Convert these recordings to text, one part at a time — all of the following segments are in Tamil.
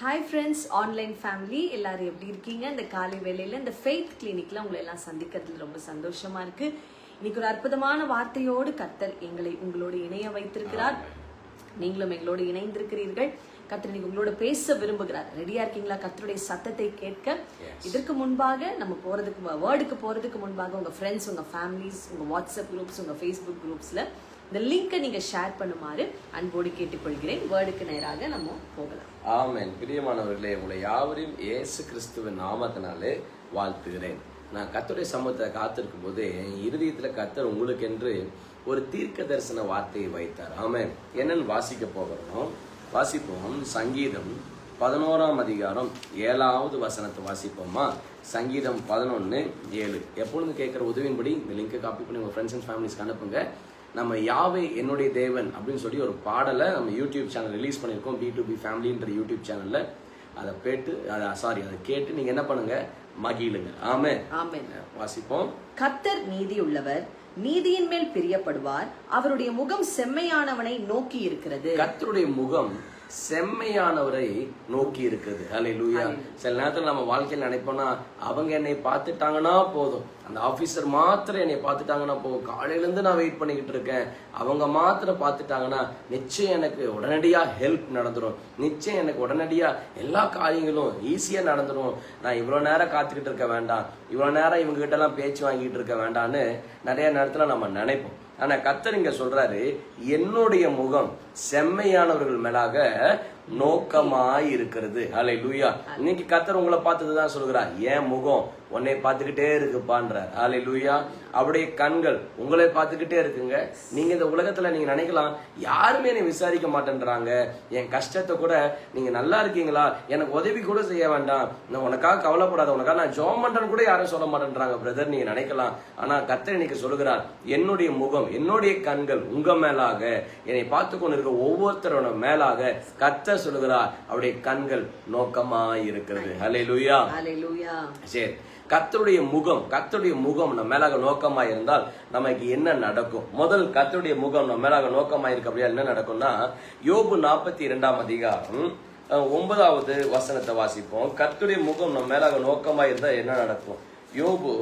ஹாய் ஃப்ரெண்ட்ஸ் ஆன்லைன் ஃபேமிலி எல்லாரும் எப்படி இருக்கீங்க? இந்த காலை வேளையில இந்த ஃபெய்த் கிளினிக்ல உங்களை எல்லாம் சந்திக்கிறதுல ரொம்ப சந்தோஷமா இருக்கு. இன்னைக்கு ஒரு அற்புதமான வார்த்தையோடு கர்த்தர் எங்களை உங்களோடு இணைய வைத்திருக்கிறார். நீங்களும் எங்களோடு இணைந்திருக்கிறீர்கள். கர்த்தர் இன்னைக்கு உங்களோட பேச விரும்புகிறார். ரெடியா இருக்கீங்களா? கர்த்தருடைய சத்தத்தை கேட்க. இதற்கு முன்பாக நம்ம போறதுக்கு வேர்டுக்கு போறதுக்கு முன்பாக உங்க ஃப்ரெண்ட்ஸ் உங்க ஃபேமிலிஸ் உங்க வாட்ஸ்அப் குரூப்ஸ் உங்க ஃபேஸ்புக் குரூப்ஸ்ல இந்த லிங்கை நீங்க ஷேர் பண்ணுமாறு அன்போடு கேட்டுக்கொள்கிறேன். வேர்டுக்கு நேராக நம்ம போகலாம். ஆமேன். பிரியமானவர்களே உங்களை யாவரையும் இயேசு கிறிஸ்துவின் நாமத்தினாலே வாழ்த்துகிறேன். நான் கர்த்தருடைய சமூகத்தை காத்திருக்கும் போது என் இருதயத்துல கத்தர் உங்களுக்கென்று ஒரு தீர்க்க தரிசன வார்த்தையை வைத்தார். ஆமென். என்னன்னு வாசிக்க போகிறோம். வாசிப்போம். சங்கீதம் பதினோராம் அதிகாரம் ஏழாவது வசனத்தை வாசிப்போமா? சங்கீதம் பதினொன்று ஏழு. எப்பொழுது கேட்குற உதவியின்படி இந்த லிங்கை காப்பி பண்ணி உங்கள் ஃப்ரெண்ட்ஸ் அண்ட் ஃபேமிலிஸ்க்கு அனுப்புங்க. நம்ம யாவை என்னுடைய தேவன் அப்படின்னு சொல்லி ஒரு பாடலை நம்ம யூடியூப் சேனல் ரிலீஸ் பண்ணியிருக்கோம். பி டு பி ஃபேமிலின்ற யூடியூப் சேனலில் அதை கேட்டு அதை சாரி அதை கேட்டு நீங்கள் என்ன பண்ணுங்க? மகிழுங்க. ஆமே ஆமென். வாசிப்போம். கர்த்தர் நீதியுள்ளவர் நீதியின் மேல் பிரியப்படுவார் அவருடைய முகம் செம்மையானவனை நோக்கி இருக்கிறது. கர்த்தருடைய முகம் செம்மையானவரை நோக்கி இருக்குது. ஹலே லூயா சில நேரத்தில் நம்ம வாழ்க்கையில் நினைப்போம்னா அவங்க என்னை பார்த்துட்டாங்கன்னா போதும். அந்த ஆபீசர் மாத்திரம் என்னை பார்த்துட்டாங்கன்னா போதும். காலையிலேருந்து நான் வெயிட் பண்ணிக்கிட்டு இருக்கேன். அவங்க மாத்திரம் பார்த்துட்டாங்கன்னா நிச்சயம் எனக்கு உடனடியாக ஹெல்ப் நடந்துடும் நிச்சயம் எனக்கு உடனடியாக எல்லா காரியங்களும் ஈஸியாக நடந்துடும் நான் இவ்வளோ நேரம் காத்துக்கிட்டு இருக்க வேண்டாம். இவ்வளோ நேரம் இவங்க கிட்ட எல்லாம் பேச்சு வாங்கிட்டு இருக்க வேண்டாம்னு நிறைய நேரத்தில் நம்ம நினைப்போம். ஆனா கத்தர் இங்க சொல்றாரு என்னுடைய முகம் செம்மையானவர்கள் மேலாக நோக்கமாய் இருக்கிறது. அலை லூயா இன்னைக்கு கத்தர் உங்களை பார்த்ததுதான் சொல்கிறார் என் முகம் உன்னை பார்த்துக்கிட்டே இருக்குப்பான்றார். அலை லூயா அவருடைய கண்கள் உங்களை பார்த்துக்கிட்டே இருக்குங்க. நீங்க இந்த உலகத்துல நீங்க நினைக்கலாம் யாருமே என்னை விசாரிக்க மாட்டேன்றாங்க. என் கஷ்டத்தை கூட நீங்க நல்லா இருக்கீங்களா? எனக்கு உதவி கூட செய்ய வேண்டாம். நான் உனக்காக கவலைப்படாத உனக்காக நான் ஜோம் பண்றேன்னு கூட யாரும் சொல்ல மாட்டேன்றாங்க பிரதர் நீங்க நினைக்கலாம். ஆனா கத்தர் இன்னைக்கு சொல்லுகிறார் என்னுடைய முகம் என்னுடைய கண்கள் உங்க மேலாக என்னை பார்த்து கொண்டு இருக்க ஒவ்வொருத்தரோட மேலாக கத்தர் சொல்லுகிறார் அவருடைய கண்கள் நோக்கமாய் இருக்கிறது. ஹலே லூயா சரி. கத்தருடைய முகம் கத்தருடைய முகம் நம்ம மேலாக நோக்கமா இருந்தால் நமக்கு என்ன நடக்கும்? முதல் கத்தருடைய முகம் நம்ம மேலாக நோக்கமா இருக்க அப்படியா? என்ன நடக்கும்னா யோபு நாற்பத்தி இரண்டாம் அதிகாரம் ஒன்பதாவது வசனத்தை வாசிப்போம். கத்துடைய முகம் நம்ம மேலாக நோக்கமா இருந்தா என்ன நடக்கும்? யோபு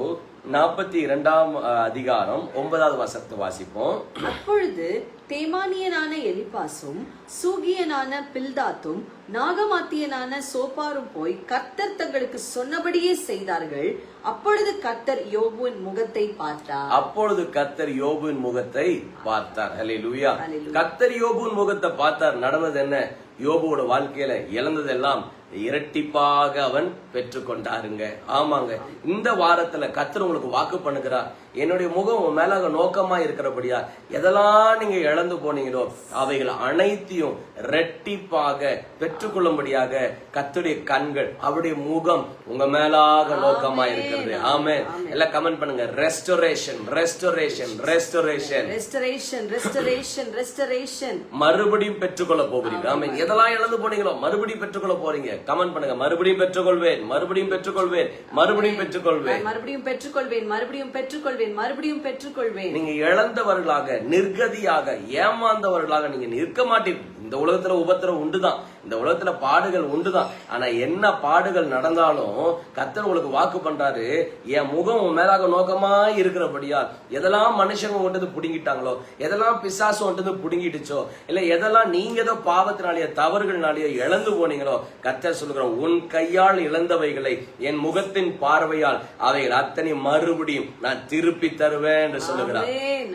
நாற்பத்தி இரண்டாம் அதிகாரம் ஒன்பதாவது வசனத்தை வாசிப்போம். அப்பொழுது தேமானியனான எலிபாசும் சூகியனான பில்தாத்தும் நாகமாத்தியனான சோப்பாரும் போய் கர்த்தர் தங்களுக்கு சொன்னபடியே செய்தார்கள். அப்பொழுது கர்த்தர் யோபுவின் முகத்தை பார்த்தார். அப்பொழுது கத்தர் யோபுவின் முகத்தை பார்த்தார். ஹலே லூயா. கத்தர் யோபுவின் முகத்தை பார்த்தார். நடந்தது என்ன? யோபுவோட வாழ்க்கையில இழந்ததெல்லாம் இரட்டிப்பாக அவன் பெற்றுக்கொண்டாருங்க ஆமாங்க. இந்த வாரத்துல கத்தர் உங்களுக்கு வாக்கு பண்ணுகிறார். என்னுடைய முகம் மேலாக நோக்கமா இருக்கிறபடியா எதெல்லாம் நீங்க இழந்து போனீங்களோ அவைகள் அனைத்தையும் ரெட்டிப்பாக பெற்றுக்கொள்ளும்படியாக கத்துடைய கண்கள் அவருடைய முகம் உங்க மேலாக நோக்கமா இருக்கிறது. ஆமே எல்லாம் கமெண்ட் பண்ணுங்க. Restoration restoration restoration. Restoration restoration restoration. மறுபடியும் பெற்றுக்கொள்ள போகிறீங்க ஆமென். எதெல்லாம் இழந்து போனீங்களோ மறுபடியும் பெற்றுக்கொள்ள போறீங்க. கமெண்ட் பண்ணுங்க. மறுபடியும் பெற்றுக்கொள்வேன். மறுபடியும் பெற்றுக்கொள்வேன். மறுபடியும் பெற்றுக்கொள்வேன். மறுபடியும் பெற்றுக்கொள்வேன். மறுபடியும் பெற்றுக்கொள்வேன். மறுபடியும் பெற்றுக்கொள்வேன். நீங்க இழந்தவர்களாக நிர்கதியாக ஏமாந்தவர்களாக நீங்க நிற்க மாட்டீர்கள் இந்த உலகத்துல உபத்திரம் உண்டுதான். இந்த உலகத்துல பாடுகள் உண்டுதான். ஆனா என்ன பாடுகள் நடந்தாலும் கத்தர் உங்களுக்கு வாக்கு பண்றாரு. என் முகம் உன் மேலாக நோக்கமா இருக்கிறபடியா எதெல்லாம் மனுஷங்க கொண்டு புடுங்கிட்டாங்களோ எதெல்லாம் பிசாசு கொண்டு புடுங்கிட்டுச்சோ இல்ல எதெல்லாம் நீங்க ஏதோ பாவத்தினாலேயோ தவறுகள்னாலேயோ இழந்து போனீங்களோ கத்தர் சொல்லுகிற உன் கையால் இழந்தவைகளை என் முகத்தின் பார்வையால் அவைகள் அத்தனை மறுபடியும் நான் திருப்பி தருவேன் என்று சொல்லுகிறார்.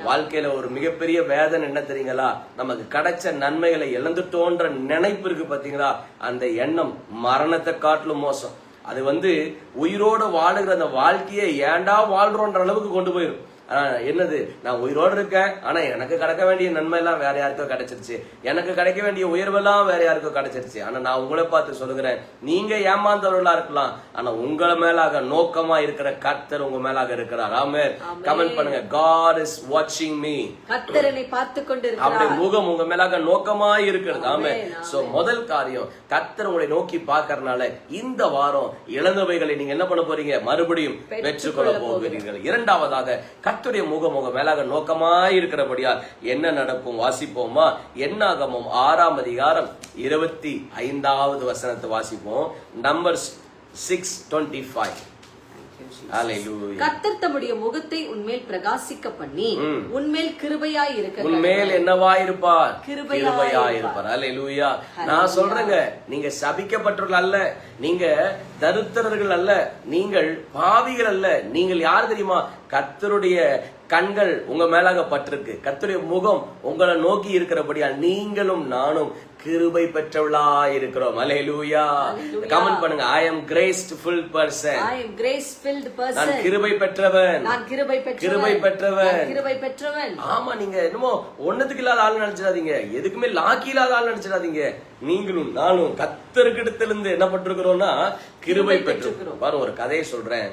வாழ்க்கையில ஒரு மிகப்பெரிய வேதனை என்ன தெரியுங்களா? நமக்கு கிடைச்ச நன்மைகளை இழந்துட்டோன்ற நினைப்பு இருக்கு பாத்தீங்களா? அந்த எண்ணம் மரணத்தை காட்டிலும் மோசம். அது வந்து உயிரோடு வாழுகிற அந்த வாழ்க்கையை ஏன்டா வாழ்றோன்ற அளவுக்கு கொண்டு போயிடும் ஆனா என்னது? நான் உயிரோடு இருக்கேன். ஆனா எனக்கு கிடைக்க வேண்டிய நன்மை எல்லாம் வேற யாருக்கோ கிடைச்சிருச்சு. எனக்கு கிடைக்க வேண்டிய உயர்வெல்லாம் வேற யாருக்கோ கிடைச்சிருச்சு. ஆனா நான் உங்களை பார்த்து சொல்லுகிறேன். நீங்க ஏமாந்தவர்களா இருக்கலாம். ஆனா உங்களை மேலாக நோக்கமா இருக்கிற கர்த்தர் உங்க மேலாக இருக்கிறார். ஆமே கமெண்ட் பண்ணுங்க. காட் இஸ் வாட்சிங் மீ கர்த்தர் என்னை பார்த்து கொண்டு இருக்கிறார் முகம் உங்க மேலாக நோக்கமா இருக்கிறது. ஆமே சோ முதல் காரியம் கர்த்தர் உங்களை நோக்கி பார்க்கறனால இந்த வாரம் இழந்தவைகளை நீங்க என்ன பண்ண போறீங்க? மறுபடியும் பெற்றுக்கொள்ள போகிறீர்கள். இரண்டாவதாக கர்த்தருடைய முகம் உங்க மேலாக நோக்கமாய் இருக்கிறபடியால் என்ன நடக்கும் வாசிப்போமா? என்னாகமும் ஆறாம் அதிகாரம் இருபத்தி ஐந்தாவது வசனத்தை வாசிப்போம். நம்பர் சிக்ஸ் டுவெண்ட்டி ஃபைவ் கர்த்தர் தம்முடைய முகத்தை உன்மேல் பிரகாசிக்க பண்ணி உன்மேல் கிருபையாய் இருக்க உன்மேல் என்னவாயிருப்பார்? கிருபையாய் கிருபையாயிருப்பார். அல்லேலூயா நான் சொல்றேங்க நீங்க சபிக்கப்பட்டவர்கள் அல்ல நீங்க தருத்திரர்கள் அல்ல நீங்கள் பாவிகள் அல்ல நீங்கள் யார் தெரியுமா? கர்த்தருடைய கண்கள் உங்க மேலாக பட்டிருக்கு. கர்த்தருடைய முகம் உங்களை நோக்கி இருக்கிறபடியா நீங்களும் நானும் கிருபை பெற்றவளா இருக்கிறோம். அலையலூயா கமெண்ட் பண்ணுங்க. I am graced full person am grace filled person. நான் கிருபை பெற்றவன். நான் கிருபை பெற்றவன். கிருபை பெற்றவன். கிருபை பெற்றவன். ஆமா நீங்க என்னமோ ஒன்னதுக்கு இல்லாத ஆள் நினைச்சிடாதீங்க. எதுக்குமே லாக்கி இல்லாத ஆள் நினைச்சிடாதீங்க. நீங்களும் நானும் கத்தருக்கிடத்துல இருந்து என்ன பட்டிருக்கிறோம்னா கிருபை பெற்றிருக்கிறோம். பாரு ஒரு கதையை சொல்றேன்.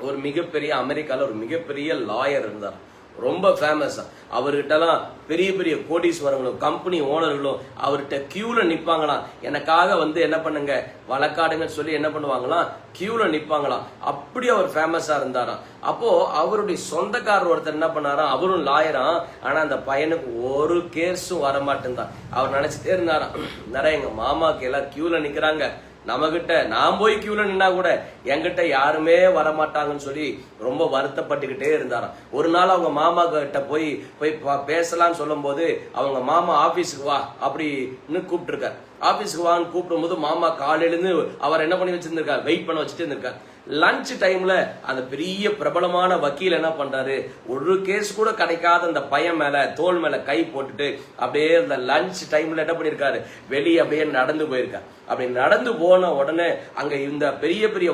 ஒரு மிகப்பெரிய அமெரிக்கால ஒரு மிகப்பெரிய லாயர் இருந்தார். ரொம்ப ஃபேமஸ் அவர்கிட்டலாம் பெரிய பெரிய கோடீஸ்வரங்களும் கம்பெனி ஓனர்களும் அவர்கிட்ட கியூல நிப்பாங்களாம். எனக்காக வந்து என்ன பண்ணுங்க வழக்காடுங்கன்னு சொல்லி என்ன பண்ணுவாங்களாம்? கியூல நிப்பாங்களாம். அப்படி அவர் ஃபேமஸா இருந்தாராம். அப்போ அவருடைய சொந்தக்காரர் ஒருத்தர் என்ன பண்ணாராம்? அவரும் லாயராம் ஆனா அந்த பையனுக்கு ஒரு கேஸும் வர மாட்டேன்தான் அவர் நினைச்சிட்டே இருந்தாராம். நிறைய எங்க மாமாக்கு எல்லாம் கியூல நிக்கிறாங்க? நம்மகிட்ட நான் போய் கியூல நின்னா கூட என்கிட்ட யாருமே வர மாட்டாங்கன்னு சொல்லி ரொம்ப வருத்தப்பட்டுக்கிட்டே இருந்தாராம். ஒரு நாள் அவங்க மாமா கிட்ட போய் போய் பேசலாம்னு பேசலாம்னு சொல்லும்போது அவங்க மாமா ஆபீஸுக்கு வா அப்படின்னு கூப்பிட்டுருக்காரு. ஆபீஸுக்கு வான்னு கூப்பிடும்போது மாமா காலையிலேருந்து அவர் என்ன பண்ணி வச்சிருந்திருக்காரு? வெயிட் பண்ண வச்சுட்டு இருந்திருக்காரு. லஞ்ச் டைம்ல அந்த பெரிய பிரபலமான வக்கீல் என்ன பண்றாரு? ஒரு கேஸ் கூட கிடைக்காத அந்த பையன் மேல தோல் மேல கை போட்டுட்டு அப்படியே அந்த லஞ்ச் டைம்ல என்ன பண்ணிருக்காரு வெளியே அப்படியே நடந்து போயிருக்காரு. அப்படி நடந்து போன உடனே அங்க இந்த பெரிய பெரிய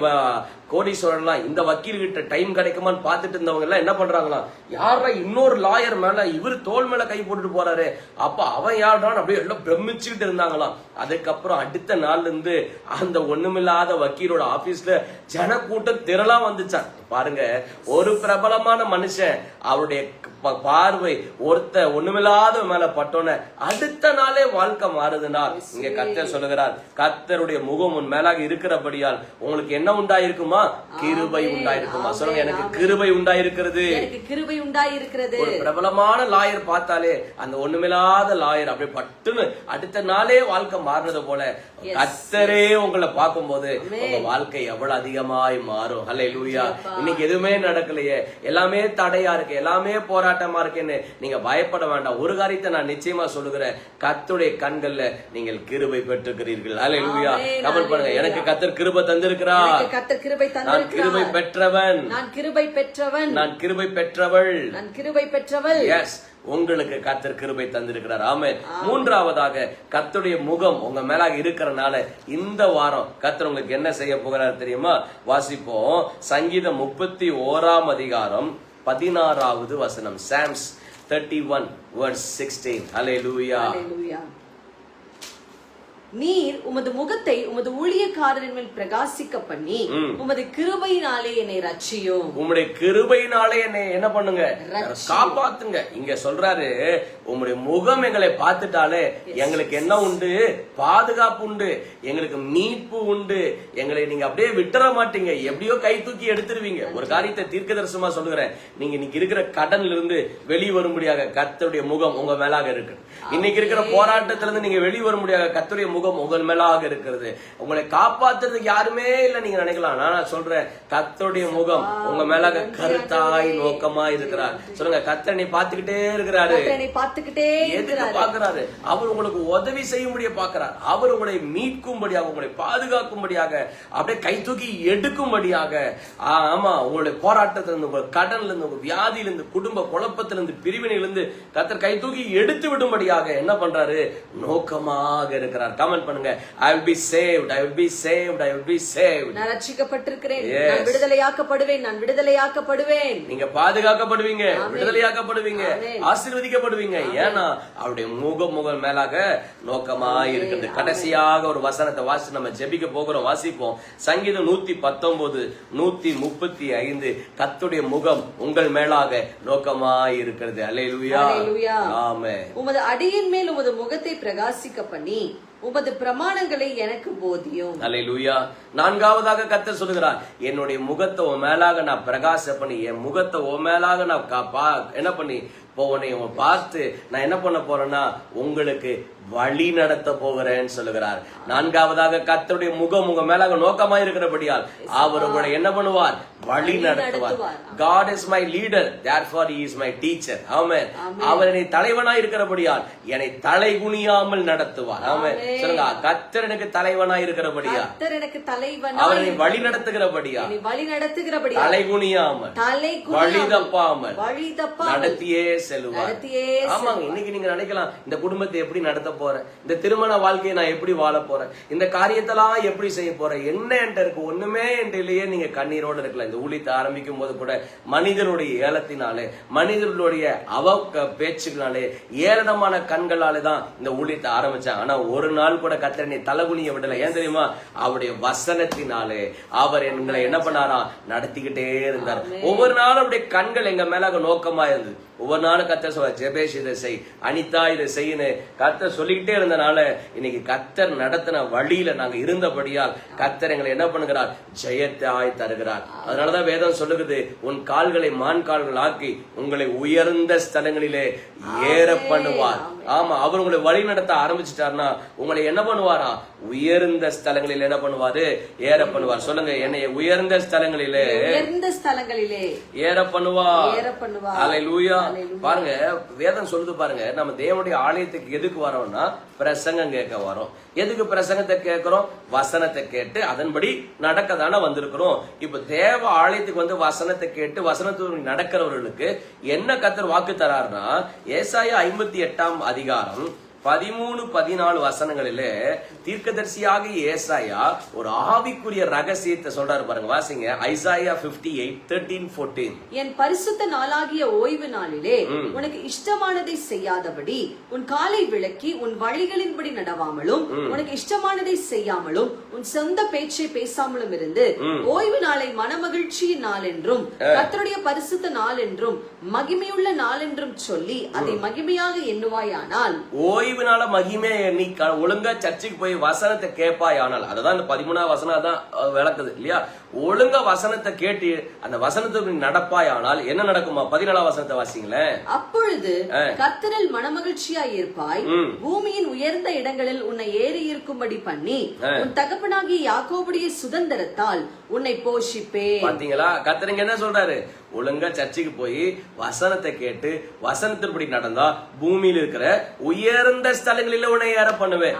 கோடீஸ்வரன்லாம் இந்த வக்கீல் கிட்ட டைம் கிடைக்குமான்னு பார்த்துட்டு இருந்தவங்க எல்லாம் என்ன பண்றாங்களாம் யாரா இன்னொரு லாயர் மேல இவர் தோல் மேல கை போட்டுட்டு போறாரு? அப்ப அவன் யாருடான்னு அப்படியே எல்லாம் பிரமிச்சுக்கிட்டு இருந்தாங்களாம். அதுக்கப்புறம் அடுத்த நாள்ல இருந்து அந்த ஒண்ணுமில்லாத வக்கீலோட ஆபீஸ்ல ஜனக்கூட்டம் திரளா வந்துச்சான் பாருங்க ஒரு பிரபலமான மனுஷன் அவருடைய பார்வை ஒருத்த ஒண்ணுமில்லாத மேல பட்டோன அடுத்த நாளே வாழ்க்கை மாறுதுன்னா இங்க கர்த்தர் சொல்லுகிறார் கர்த்தருடைய முகம் உன் மேலாக இருக்கிறபடியால் உங்களுக்கு என்ன உண்டாயிருக்குமா? கிருபை உண்டாயிருக்குமா? சொல்லுங்க எனக்கு கிருபை உண்டாயிருக்கிறது. கிருபை உண்டாய் இருக்கிறது ஒரு பிரபலமான லாயர் பார்த்தாலே அந்த ஒண்ணுமில்லாத லாயர் அப்படியே பட்டுன்னு அடுத்த நாளே வாழ்க்கை மாறுறது போல கத்தரே உங்களை பார்க்கும்போது உங்க வாழ்க்கை எவ்வளவு அதிகமாய் மாறும். ஹலே லூயா இன்னைக்கு எதுவுமே நடக்கலையே. எல்லாமே தடையா இருக்கு. எல்லாமே போராட்டமா இருக்குன்னு நீங்க பயப்பட வேண்டாம். ஒரு காரியத்தை நான் நிச்சயமா சொல்லுகிறேன். கத்துடைய கண்கள்ல நீங்கள் கிருபை பெற்றுக்கிறீர்கள் ஹலே லூயா ஆமென், கமெண்ட் பண்ணுங்க எனக்கு கத்தர் கிருபை தந்திருக்கிறார். எனக்கு கர்த்தர் கிருபை நான் கிருபை பெற்றவன். நான் கிருபை பெற்றவன். நான் கிருபை பெற்றவள். நான் கிருபை பெற்றவள். எஸ் உங்களுக்கு கர்த்தர் கிருபை தந்திருக்கிறார். ஆமென். மூன்றாவதாக கர்த்தருடைய முகம் உங்க மேலாக இருக்கிறனால இந்த வாரம் கர்த்தர் உங்களுக்கு என்ன செய்ய போகிறார் தெரியுமா? வாசிப்போம். சங்கீதம் முப்பத்தி ஓராம் அதிகாரம் பதினாறாவது வசனம். Psalms thirty one word sixteen hallelujah. நீர் உமது முகத்தை உமது ஊழியக்காரரின் மேல் பிரகாசிக்க பண்ணி உமது கிருபையினாலே என்னை ரட்சியும் உம்முடைய கிருபையினாலே என்னை என்ன பண்ணுங்க. காப்பாத்துங்க. இங்க சொல்றாரு உம்முடைய முகம் எங்களை பார்த்துட்டாலே எங்களுக்கு என்ன உண்டு? பாதுகாப்பு உண்டு. எங்களுக்கு மீட்பு உண்டு. எங்களை நீங்க அப்படியே விட்டுற மாட்டீங்க. எப்படியோ கை தூக்கி எடுத்துருவீங்க. ஒரு காரியத்தை தீர்க்க தரிசனமா சொல்லுகிறேன். நீங்க இன்னைக்கு இருக்கிற கடன்ல இருந்து வெளியே வரும்படியாக கர்த்தருடைய முகம் உங்க மேலாக இருக்கு. இன்னைக்கு இருக்கிற போராட்டத்துல இருந்து நீங்க வெளியே வரும்படியாக கர்த்தருடைய முகம் உங்கள் மேலாக இருக்கிறது. உங்களை காப்பாத்துறதுக்கு யாருமே இல்ல நீங்க நினைக்கலாம். நான் சொல்றேன் கர்த்தருடைய முகம் உங்க மேலாக கருத்தாய் நோக்கமா இருக்கிறார். சொல்லுங்க கர்த்தர் நீ பாத்துக்கிட்டே இருக்கிறாரு. பார்த்துக்கிட்டே எதுக்கு பாக்குறாரு அவர் உங்களுக்கு உதவி செய்யும்படியா பாக்குறார் அவர் உங்களை மீட்கும்படியாக உங்களை பாதுகாக்கும்படியாக அப்படியே கை தூக்கி எடுக்கும்படியாக. ஆமா உங்களுடைய போராட்டத்துல இருந்து உங்க கடன்ல இருந்து உங்க வியாதியில இருந்து குடும்ப குழப்பத்தில இருந்து பிரிவினையில இருந்து கத்தர் கை தூக்கி எடுத்து விடும்படியாக என்ன பண்றாரு? நோக்கமாக இருக்கிறார். கமெண்ட் பண்ணுங்க. I will be saved I will be saved I will be saved நான் ரட்சிக்கப்பட்டிருக்கிறேன். நான் விடுதலையாக்கப்படுவேன். நான் விடுதலையாக்கப்படுவேன். நீங்க பாதுகாக்கப்படுவீங்க. விடுதலையாக்கப்படுவீங்க. ஆசீர்வதிக்கப்படுவீங்க. ஏன்னா அவருடைய முக முகம் மேலாக நோக்கமா இருக்குது கடைசியாக ஒரு வசனத்தை வாசி நம்ம ஜெபிக்க போகிறோம். வாசிப்போம். சங்கீதம் நூத்தி பத்தொன்பது நூத்தி முப்பத்தி ஐந்து கத்துடைய முகம் உங்கள் மேலாக நோக்கமா இருக்கிறது. அல்லேலூயா. ஆமே உமது அடியின் மேல் உமது முகத்தை பிரகாசிக்க பண்ணி உமது பிரமாணங்களை எனக்கு போதியும். அல்லேலூயா நான்காவதாக கத்த சொல்லுகிறார் என்னுடைய முகத்தை உன் மேலாக நான் பிரகாச பண்ணி என் முகத்தை உன் மேலாக நான் என்ன பண்ணி இப்போ உன்னை உன் பார்த்து நான் என்ன பண்ண போறேன்னா உங்களுக்கு வழி நடத்த போகிறேன்னு சொல்லுகிறார். நான்காவதாக கத்தருடைய முகம் உங்க மேலாக நோக்கமா இருக்கிறபடியால் அவர் உங்களை என்ன பண்ணுவார்? வழி நடத்துவார். God is my leader therefore he is my teacher. ஆமென் அவர் என்னை தலைவனாய் இருக்கிறபடியால் என்னை தலைகுனியாமல் நடத்துவார். ஆமென் சொல்லுங்க கத்தர் எனக்கு தலைவனாய் இருக்கிறபடியா கர்த்தர் எனக்கு தலைவன் அவர் என்னை வழி நடத்துகிறபடியா வழி நடத்துகிறபடி தலைகுனியாமல் தலை வழி தப்பாமல் வழி தப்பா நடத்தியே செல்வார். ஆமாங்க இன்னைக்கு நீங்க நினைக்கலாம் இந்த குடும்பத்தை எப்படி நடத்த போறேன் இந்த திருமண வாழ்க்கையை நான் எப்படி வாழ போறேன் இந்த காரியத்தெல்லாம் எப்படி செய்ய போறேன் என்ன என்கிட்ட இருக்கு ஒண்ணுமே என்கிட்ட இல்லையே நீங்க கண்ணீரோட இருக்கலாம். இந்த ஊழியத்தை ஆரம்பிக்கும் போது கூட மனிதனுடைய ஏலத்தினாலே மனிதர்களுடைய அவ பேச்சுகளாலே ஏளனமான கண்களாலே தான் இந்த ஊழியத்தை ஆரம்பிச்சாங்க ஆனா ஒரு நாள் கூட கத்தரனை தலகுனிய விடல. ஏன் தெரியுமா? அவருடைய வசனத்தினாலே அவர் எங்களை என்ன பண்ணாரா? நடத்திக்கிட்டே இருந்தார். ஒவ்வொரு நாளும் அவருடைய கண்கள் எங்க மேலாக நோக்கமா இருந்தது ஒவ்வொரு நாளும் கத்தர் சொல்ல ஜெபேஷ் இதை செய். அனிதா இதை செய்யுன்னு கத்தர் சொல்லிக்கிட்டே இருந்தனால இன்னைக்கு கத்தர் நடத்தின வழியில நாங்க இருந்தபடியால் கத்தர் எங்களை என்ன பண்ணுகிறார்? ஜெயத்தாய் தருகிறார். அதனாலதான் வேதம் சொல்லுகிறது உன் கால்களை மான் கால்கள் ஆக்கி உங்களை உயர்ந்த ஸ்தலங்களிலே ஏற பண்ணுவார் ஆமா அவர் உங்களை வழி நடத்த ஆரம்பிச்சிட்டாருன்னா உங்களை என்ன பண்ணுவாரா? உயர்ந்த ஸ்தலங்களில் என்ன பண்ணுவாரு? ஏற பண்ணுவார் சொல்லுங்க என்னை உயர்ந்த ஸ்தலங்களிலே உயர்ந்த ஸ்தலங்களிலே ஏற பண்ணுவார் ஏற பண்ணுவார். அல்லேலூயா பாருங்க வேதம் சொல்லுது பாருங்க நம்ம தேவனுடைய ஆலயத்துக்கு எதுக்கு வரோம்னா பிரசங்கம் கேட்க வரோம். எதுக்கு பிரசங்கத்தை கேட்கிறோம்? வசனத்தை கேட்டு அதன்படி நடக்க தானே வந்திருக்கிறோம். இப்ப தேவ ஆலயத்துக்கு வந்து வசனத்தை கேட்டு வசனத்துக்கு நடக்கிறவர்களுக்கு என்ன கத்தர் வாக்கு தராருன்னா ஏசாய ஐம்பத்தி எட்டாம் அதிகாரம் பதிமூணு பதினாலு வசனங்களிலே தீர்க்கதரிசியாக ஏசாயா ஒரு ஆவிக்குரிய ரகசியத்தை சொல்றாரு பாருங்க வாசிங்க. ஐசாயா 58 எயிட் தேர்ட்டீன் ஃபோர்டீன் என் பரிசுத்த நாளாகிய ஓய்வு நாளிலே உனக்கு இஷ்டமானதை செய்யாதபடி உன் காலை விளக்கி உன் வழிகளின்படி நடவாமலும் உனக்கு இஷ்டமானதை செய்யாமலும் உன் சொந்த பேச்சை பேசாமலும் இருந்து ஓய்வு நாளை மனமகிழ்ச்சியின் நாள் என்றும் கர்த்தருடைய பரிசுத்த நாள் என்றும் மகிமையுள்ள நாள் என்றும் சொல்லி அதை மகிமையாக எண்ணுவாயானால் ஓய்வு நாள மகிமே நீ ஒழுங்கா சர்ச்சுக்கு போய் வசனத்தை கேட்பாய் ஆனால் அதுதான் இந்த பதிமூணாவது வசனம் தான் விளக்குது இல்லையா? ஒழுங்கா வசனத்தை கேட்டு அந்த வசனத்துக்கு நீ நடப்பாய் ஆனால் என்ன நடக்குமா? பதினாலாம் வசனத்தை வாசிங்களேன். அப்பொழுது கர்த்தரில் மனமகிழ்ச்சியாய் இருப்பாய் பூமியின் உயர்ந்த இடங்களில் உன்னை ஏறி இருக்கும்படி பண்ணி உன் தகப்பனாகிய யாக்கோபுடைய சுதந்திரத்தால் உன்னை போஷிப்பேன். பாத்தீங்களா? கத்தரிங்க என்ன சொல்றாரு? ஒழுங்கா சர்ச்சுக்கு போய் வசனத்தை கேட்டு வசனத்தின்படி நடந்தா பூமியில இருக்கிற உயர்ந்த ஸ்தலங்களில உன்னை ஏற பண்ணுவேன்.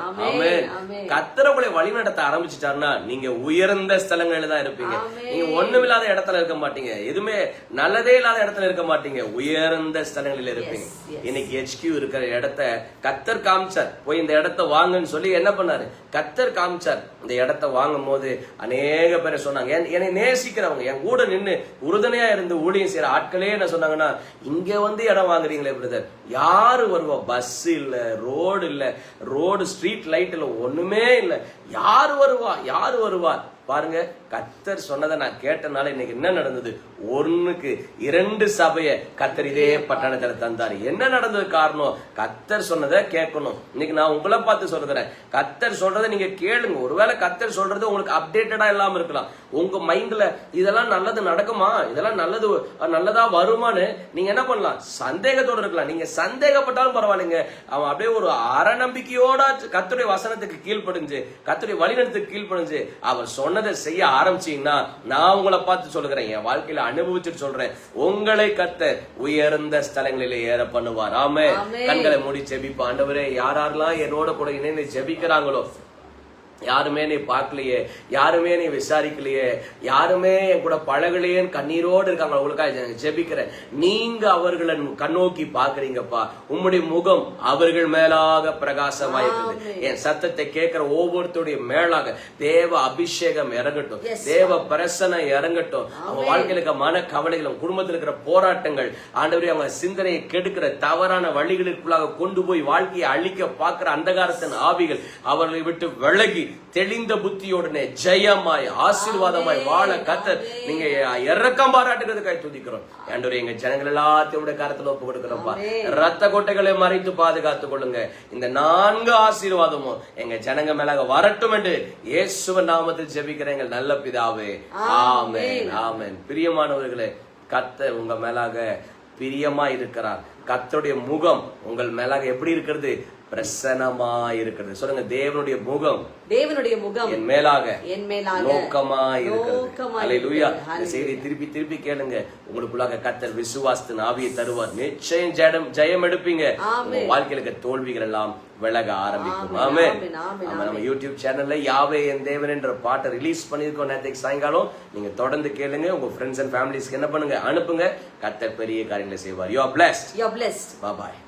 கத்தர் உங்களை வழி நடத்த ஆரம்பிச்சிட்டாருன்னா நீங்க உயர்ந்த ஸ்தலங்களில தான் இருப்பீங்க. நீங்க ஒண்ணுமில்லாத இடத்துல இருக்க மாட்டீங்க. எதுவுமே நல்லதே இல்லாத இடத்துல இருக்க மாட்டீங்க. உயர்ந்த ஸ்தலங்களில இருப்பீங்க. இன்னைக்கு ஹெச்கியூ இருக்கிற இடத்த கத்தர் காமிச்சார். போய் இந்த இடத்த வாங்குன்னு சொல்லி என்ன பண்ணாரு? கத்தர் காமிச்சார். இந்த இடத்த வாங்கும் போது அநேக பேர் சொன்னாங்க. என்னை நேசிக்கிறவங்க என் கூட நின்று உறுதுணையா இருந்து ஊழியம் செய்யற ஆட்களே என்ன சொன்னாங்கன்னா இங்க வந்து இடம் வாங்குறீங்களே பிரதர் யாரு வருவா? பஸ் இல்ல ரோடு இல்ல ரோடு ஸ்ட்ரீட் லைட் இல்ல ஒண்ணுமே இல்ல. யாரு வருவா? யாரு வருவா? பாருங்க கத்தர் சொன்னதை நான் கேட்டனால இன்னைக்கு என்ன நடந்தது? ஒன்னுக்கு இரண்டு சபைய கத்தர் இதே பட்டணத்துல தந்தாரு. என்ன நடந்தது காரணம்? கத்தர் சொன்னதை கேட்கணும். இன்னைக்கு நான் உங்களை பார்த்து சொல்றேன். கத்தர் சொல்றதை நீங்க கேளுங்க. ஒருவேளை கத்தர் சொல்றது உங்களுக்கு அப்டேட்டடா இல்லாம இருக்கலாம். உங்க மைண்ட்ல இதெல்லாம் நல்லது நடக்குமா? இதெல்லாம் நல்லது நல்லதா வருமான்னு நீங்க என்ன பண்ணலாம்? சந்தேகத்தோட இருக்கலாம். நீங்க சந்தேகப்பட்டாலும் பரவாயில்லைங்க. அவன் அப்படியே ஒரு அறநம்பிக்கையோட கத்துடைய வசனத்துக்கு கீழ்ப்படிஞ்சு கத்துடைய வழிநடத்துக்கு கீழ்ப்படிஞ்சு அவர் சொன்னதை செய்ய ஆரம்பிச்சீங்கன்னா நான் உங்களை பார்த்து சொல்லுகிறேன் என் வாழ்க்கையில அனுபவிச்சுட்டு சொல்றேன். உங்களை கத்த உயர்ந்த ஸ்தலங்களிலே ஏற பண்ணுவார். ஆமே. கண்களை மூடி ஜெபிப்பா ஆண்டவரே யாரெல்லாம் என்னோட கூட இணைந்து ஜெபிக்கிறாங்களோ யாருமே நீ பார்க்கலையே யாருமே நீ விசாரிக்கலையே யாருமே என் கூட பழகலையேன்னு கண்ணீரோடு இருக்காங்க அவங்களுக்காக ஜெபிக்கிறேன். நீங்க அவர்களை கண்ணோக்கி பாக்குறீங்கப்பா உம்முடைய முகம் அவர்கள் மேலாக பிரகாசமாயிருக்குது என் சத்தத்தை கேட்கிற ஒவ்வொருத்தருடைய மேலாக தேவ அபிஷேகம் இறங்கட்டும். தேவ பிரசனை இறங்கட்டும். அவங்க வாழ்க்கையில இருக்க மன கவலைகளும் குடும்பத்தில் இருக்கிற போராட்டங்கள் ஆண்டவரே அவங்க சிந்தனையை கெடுக்கிற தவறான வழிகளுக்குள்ளாக கொண்டு போய் வாழ்க்கையை அழிக்க பார்க்கிற அந்தகாரத்தின் ஆவிகள் அவர்களை விட்டு விலகி தெளிந்த புத்தியோடனே ஜெயமாய் ஆசீர்வாதமாய் வாழ கத்தர் நீங்க இறக்கம் பாராட்டுகிறதுக்காக துதிக்கிறோம். ஆண்டவரே எங்க ஜனங்கள் எல்லாத்தையும் உடைய கரத்துல ஒப்பு கொடுக்கிறோம்ப்பா. ரத்த கொட்டைகளை மறைத்து பாதுகாத்துக் கொள்ளுங்க. இந்த நான்கு ஆசீர்வாதமும் எங்க ஜனங்க மேலாக வரட்டும் என்று இயேசுவ நாமத்தில் ஜெபிக்கிற எங்கள் நல்ல பிதாவே. ஆமென். ஆமென். பிரியமானவர்களே கத்த உங்க மேலாக பிரியமா இருக்கிறார். கர்த்தருடைய முகம் உங்கள் மேலாக எப்படி இருக்கிறது? பிரசன்னமா இருக்கிறது சொல்லுங்க தேவனுடைய முகம். தேவனுடைய முகம். என் மேலாக. என் மேலாக. நோக்கமா இருக்கிறது செய்தியை திருப்பி திருப்பி கேளுங்க. உங்களுக்குள்ளாக கத்தர் விசுவாசத்தின் ஆவியை தருவார். நிச்சயம் ஜெயம் ஜெயம் எடுப்பீங்க. வாழ்க்கையில தோல்விகள் எல்லாம் விலக ஆரம்பிக்கும். ஆமா நம்ம யூடியூப் சேனல்ல யாவே என் தேவன் என்ற பாட்டை ரிலீஸ் பண்ணிருக்கோம் நேற்றுக்கு சாயங்காலம். நீங்க தொடர்ந்து கேளுங்க. உங்க ஃப்ரெண்ட்ஸ் அண்ட் ஃபேமிலிஸ்க்கு என்ன பண்ணுங்க? அனுப்புங்க. கத்தர் பெரிய காரியங்களை செய்வார். You are blessed you are blessed bye